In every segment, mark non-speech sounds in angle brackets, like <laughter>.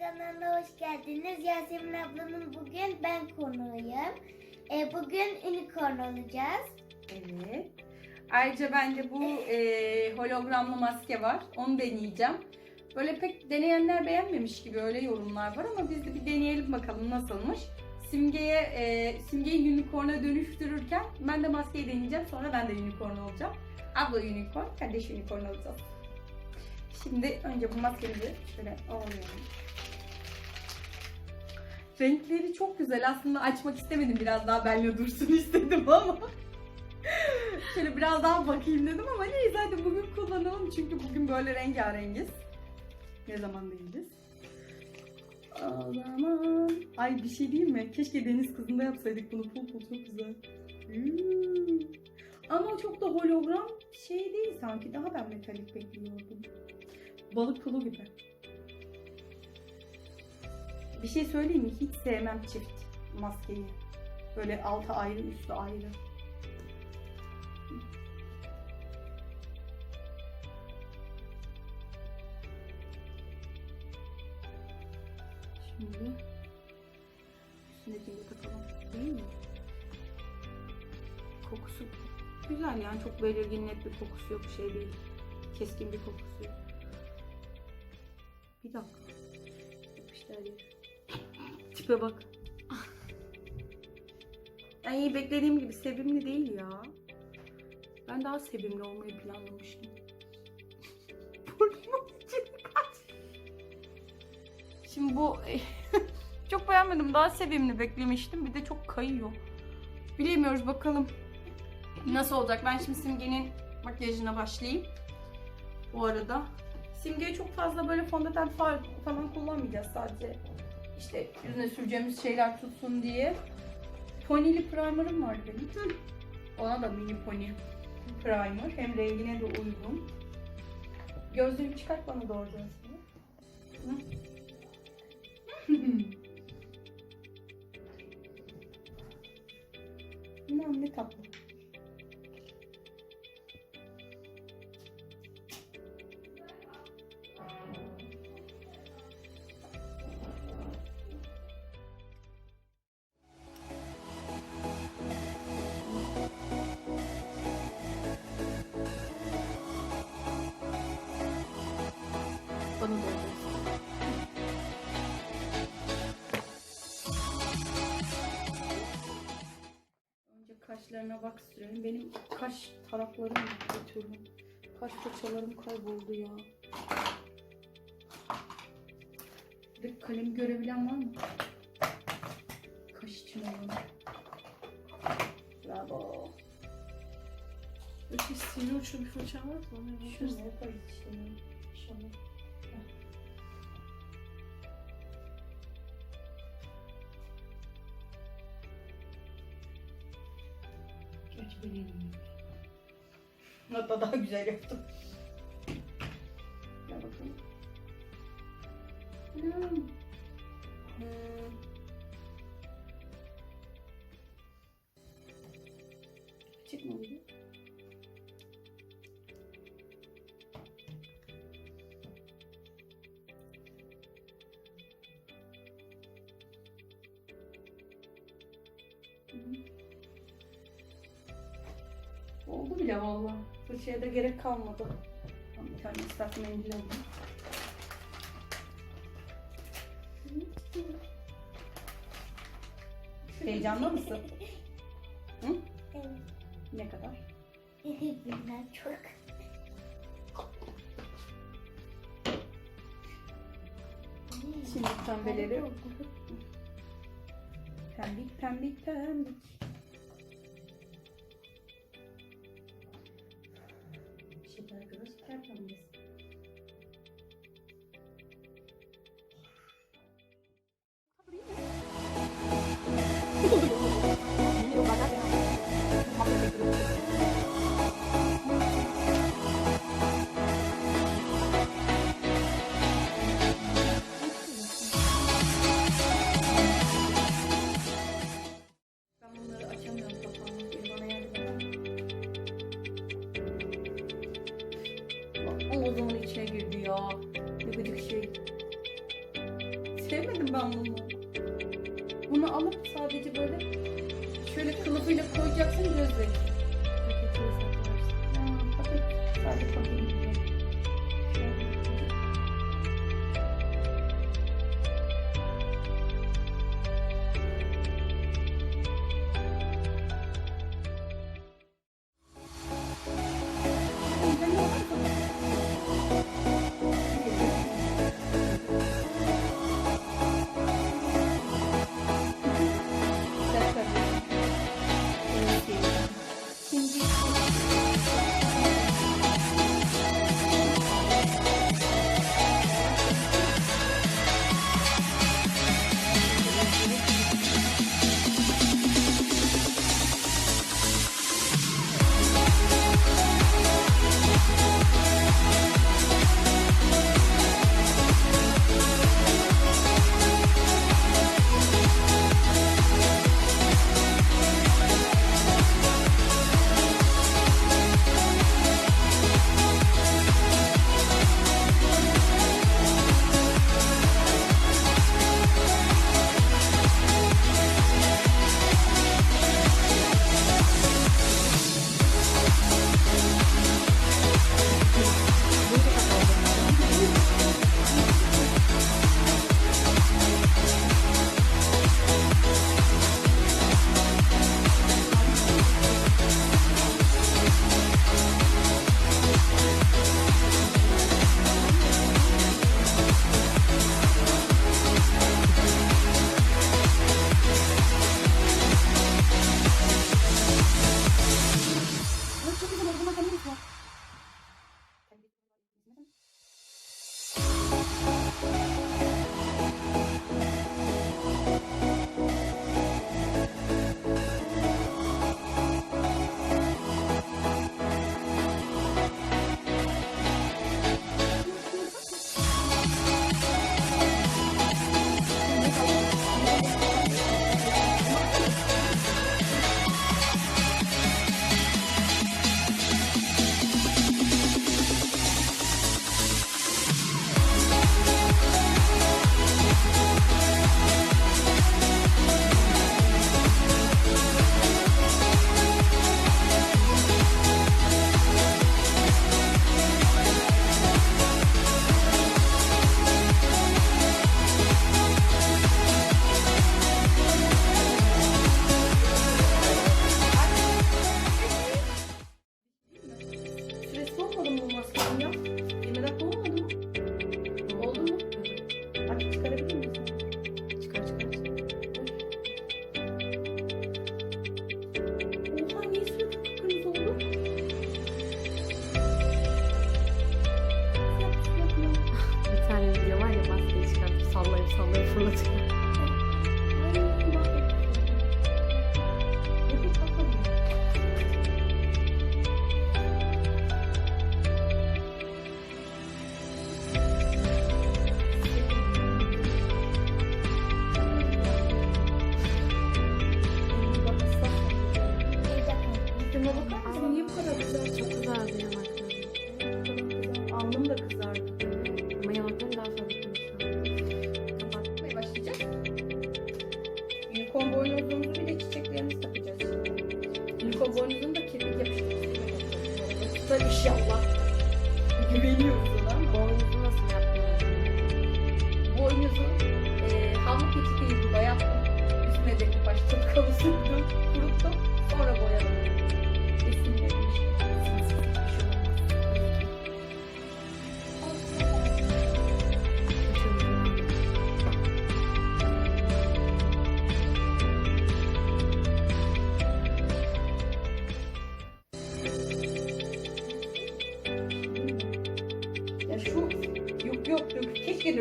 kanalına hoş geldiniz. Yasemin ablanın bugün ben konuğuyum. E, bugün unicorn olacağız. Evet. Ayrıca bende bu e, hologramlı maske var. Onu deneyeceğim. Böyle pek deneyenler beğenmemiş gibi öyle yorumlar var ama biz de bir deneyelim bakalım nasılmış. Simge'ye e, Simge'yi unicorn'a dönüştürürken ben de maskeyi deneyeceğim. Sonra ben de unicorn olacağım. Abla unicorn, kardeş unicorn olacağız. Şimdi önce bu maskemizi şöyle alıyorum. Renkleri çok güzel. Aslında açmak istemedim. Biraz daha benle dursun <laughs> istedim ama. <laughs> Şöyle biraz daha bakayım dedim ama neyse hadi bugün kullanalım. Çünkü bugün böyle rengarengiz. Ne zaman değiliz. Zaman... Ay bir şey diyeyim mi? Keşke deniz kızında yapsaydık bunu. Pul pul çok güzel. Hmm. Ama çok da hologram şey değil sanki. Daha ben metalik bekliyordum. Balık pulu gibi. Bir şey söyleyeyim mi? Hiç sevmem çift maskeyi. Böyle altı ayrı, üstü ayrı. Şimdi üstündekini de takalım. Değil mi? Kokusu güzel yani çok belirgin net bir kokusu yok şey değil. Keskin bir kokusu yok. Bir dakika. Yapıştı her. Tipe bak. İyi beklediğim gibi sevimli değil ya. Ben daha sevimli olmayı planlamıştım. İçine kaç. Şimdi bu <laughs> çok beğenmedim. Daha sevimli beklemiştim. Bir de çok kayıyor. Bilemiyoruz bakalım. Nasıl olacak? Ben şimdi Simge'nin makyajına başlayayım. Bu arada. Simge'ye çok fazla böyle fondöten falan kullanmayacağız sadece. İşte yüzüne süreceğimiz şeyler tutsun diye. Pony'li primer'ım var benim. Hı. Ona da mini pony primer. Hem rengine de uygun. Gözlüğünü çıkart bana doğru dönsün. <laughs> Ne tatlı. Sürelim. Benim kaş taraflarım bir türlü. Kaş fırçalarım kayboldu ya. Bir de kalem görebilen var mı? Kaş için olan. Bravo. Peki sivri uçlu bir fırça var mı? Şunu yaparız işte. İnşallah. Hatta daha güzel yaptım. Gel bakalım. Anam. Bile valla. Fırçaya da gerek kalmadı. Bir tane ıslak mendil alayım. Heyecanlı mısın? Hı? Evet. Ne kadar? Bilmem çok. Şimdi pembeleri pembik pembik pembik. Şimdi arkadaş tertemiz. ya. Ne gıcık şey. Sevmedim ben bunu. Bunu alıp sadece böyle şöyle kılıfıyla koyacaksın gözlerini.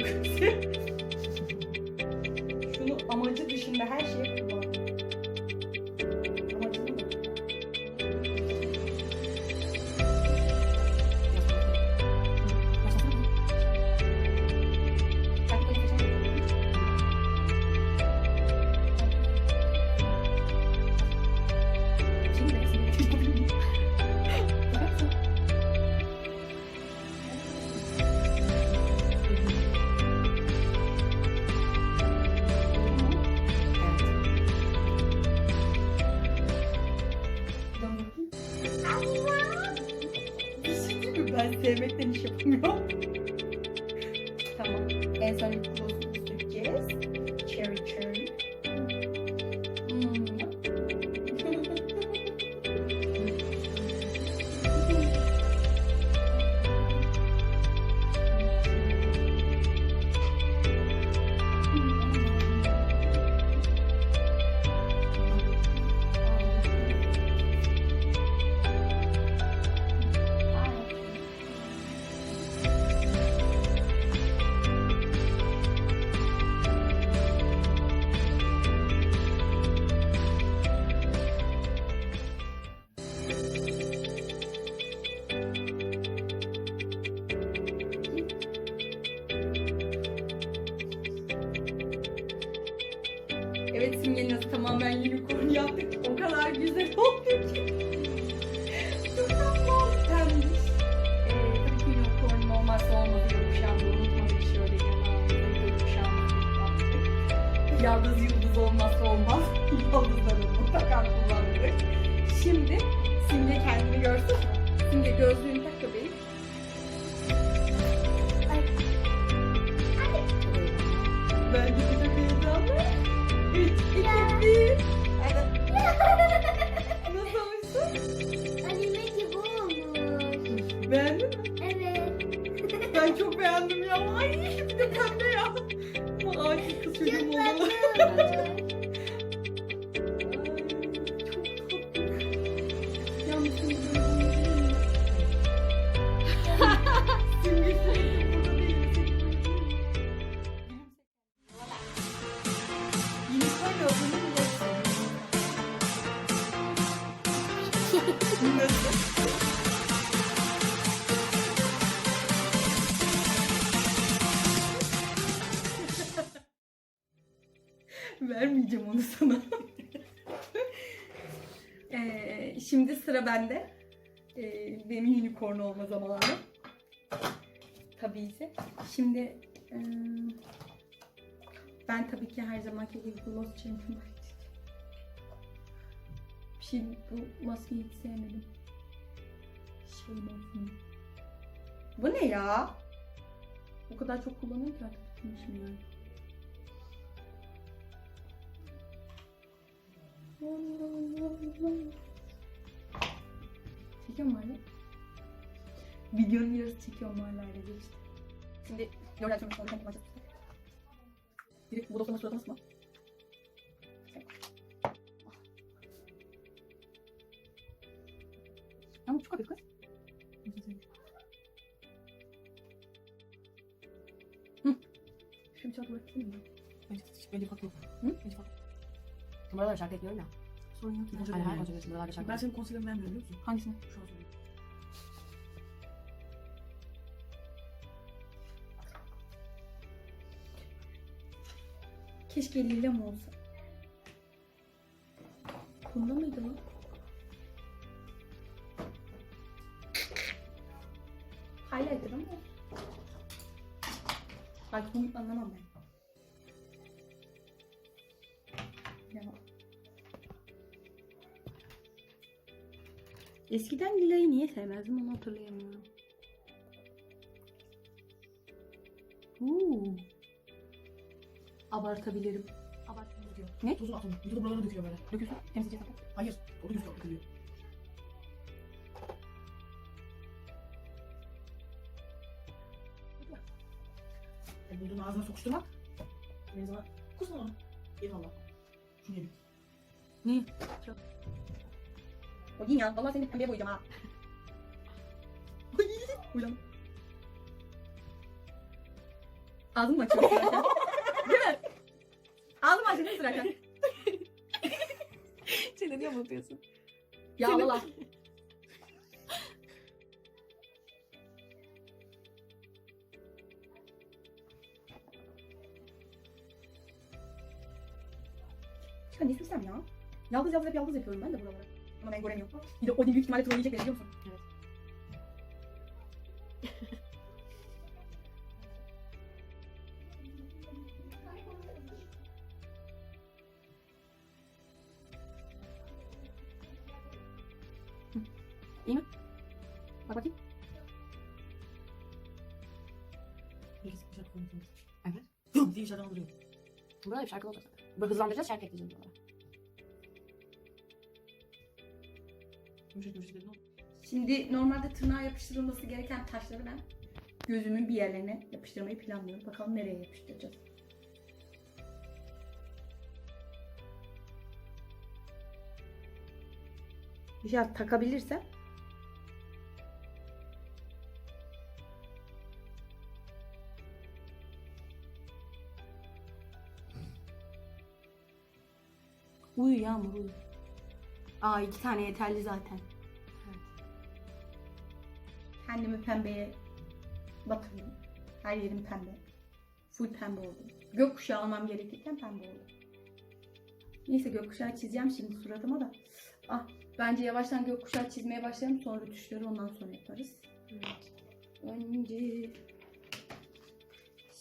dökülse. <laughs> no. Yıldızları mutlaka kullandık. Şimdi Simge kendini görsün? Simge gözlüğünü sıra bende. Ee, benim unicorn olma zamanı. Tabii ise. Şimdi ee, ben tabii ki her zamanki gibi gloss champion Bir şey bu maskeyi hiç sevmedim. Şey olsun. Bu ne ya? O kadar çok kullanıyorum ki artık tutmuşum yani. Çekiyor mu hala? Videonun yarısı çekiyor mu hala öyle geçti. Şimdi L'Oreal Tüm Sonra Kendi Başlasın. Direkt bu doklama suratı nasıl mı? Ama çok hafif kız. Bir çatı bırakayım mı? Bence, bence fark yok. Hı? Bence yok. Numaralar şarkı ekliyorum ya. Sorun yok. Bence Hayır hayır. Ben senin konserlerini beğenmiyorum biliyor musun? Hangisini? Şu an söyleyeyim. Keşke lila mı olsa. Bunda mıydı o? Highlighter ama. Belki bunu anlamam ben. Eskiden lilayı niye sevmezdim onu hatırlayamıyorum. Uuu. Abartabilirim. Döküyor. Ne? Tuzunu at onu. Vücudu buralara döküyor böyle. Dökülsün. Temizleyeceğiz. Hayır. O da yüzü dökülüyor. Yani bulduğunu ağzına sokuşturmak. Benim zaman kusma onu. Yedim valla. Şunu yedim. Ne? Çok. O değil ya. Vallahi seni pembeye boyayacağım ha. Sırarken? Değil mi? Ağzımı sırarken. Niye? Ya Senin-. Şu an ne silsem ya? Yaldız yaldız hep yaldız yapıyorum ben de buralara. Ama ben göremiyorum. Bir de Odin büyük ihtimalle trolleyecek beni biliyor musun? Evet. İyi mi? Bak bakayım. Birisi kuşak konuşuyor. Evet. Diye içeriden duruyor. Burada bir şarkı olacak. Böyle hızlandıracağız şarkı ekleyeceğiz bunlara. Şimdi normalde tırnağa yapıştırılması gereken taşları ben gözümün bir yerlerine yapıştırmayı planlıyorum. Bakalım nereye yapıştıracağız. Ya takabilirsem Aa iki tane yeterli zaten. Kendimi pembeye batırdım. Her yerim pembe. Full pembe oldum. Gökkuşağı almam gerekirken pembe oldum. Neyse gökkuşağı çizeceğim şimdi suratıma da. Ah bence yavaştan gökkuşağı çizmeye başlayalım sonra tuşları ondan sonra yaparız. Evet. Önce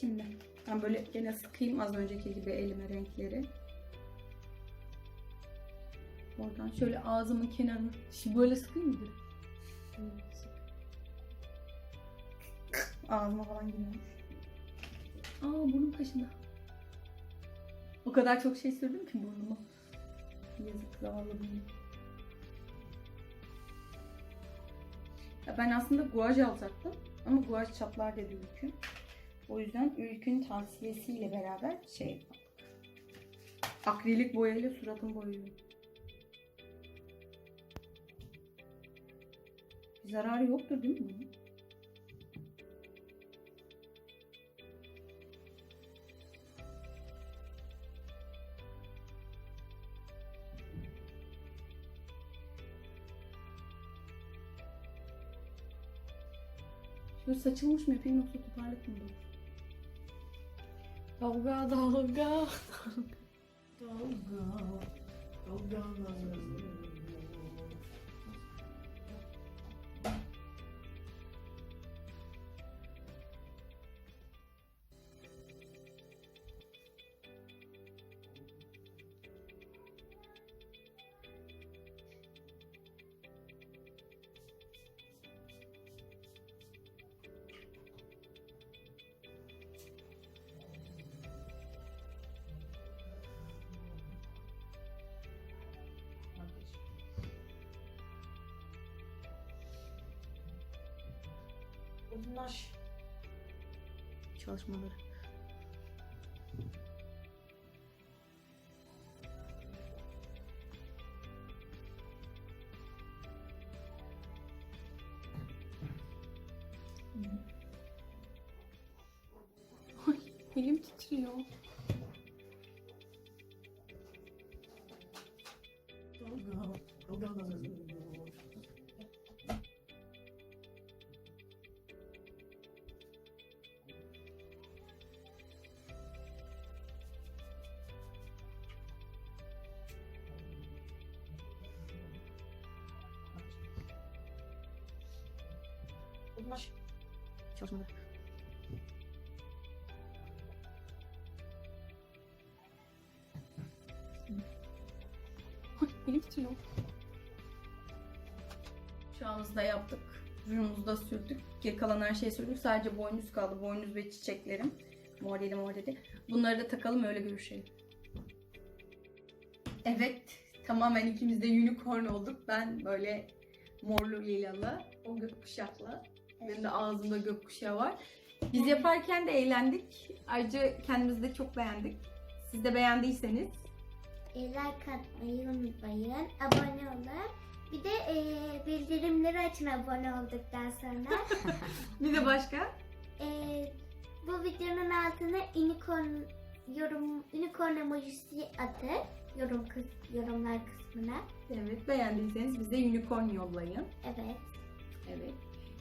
şimdi ben böyle gene sıkayım az önceki gibi elime renkleri. Oradan şöyle ağzımın kenarını böyle sıkayım mı? Ağzıma falan girmemiş. Aa burnum kaşındı. O kadar çok şey sürdüm ki burnuma. Yazık zavallı burnum. Ya ben aslında guaj alacaktım. Ama guaj çatlar dedi Ülkün. O yüzden Ülkün tavsiyesiyle beraber şey yaptık. Akrilik boyayla suratımı boyuyorum. Zararı yoktur değil mi? bunun? Şöyle saçılmış mı yapayım yoksa toparlık mı olur? Dalga dalga. <laughs> Dalga, dalgalar. Bunlar Çalışmaları. Elim titriyor. Bunlar Çalışmaları. Ay, elim titriyor. Şahımızı da yaptık. Rujumuzu da sürdük. Geri kalan her şeyi sürdük. Sadece boynuz kaldı. Boynuz ve çiçeklerim. Moreli moreli. Bunları da takalım öyle görüşelim. Evet. Tamamen ikimiz de unicorn olduk. Ben böyle morlu lilalı. O gökkuşaklı. Benim de ağzımda gökkuşağı var. Biz yaparken de eğlendik. Ayrıca kendimizi de çok beğendik. Siz de beğendiyseniz E, like atmayı unutmayın. Abone olun. Bir de e, bildirimleri açın abone olduktan sonra. <laughs> bir de başka E, bu videonun altına unicorn yorum unicorn emojisi atın. Yorum yorumlar kısmına. Evet beğendiyseniz bize unicorn yollayın. Evet. Evet.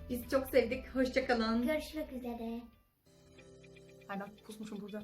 Biz çok sevdik. Hoşçakalın. Görüşmek üzere. Ay ben pusmuşum burada.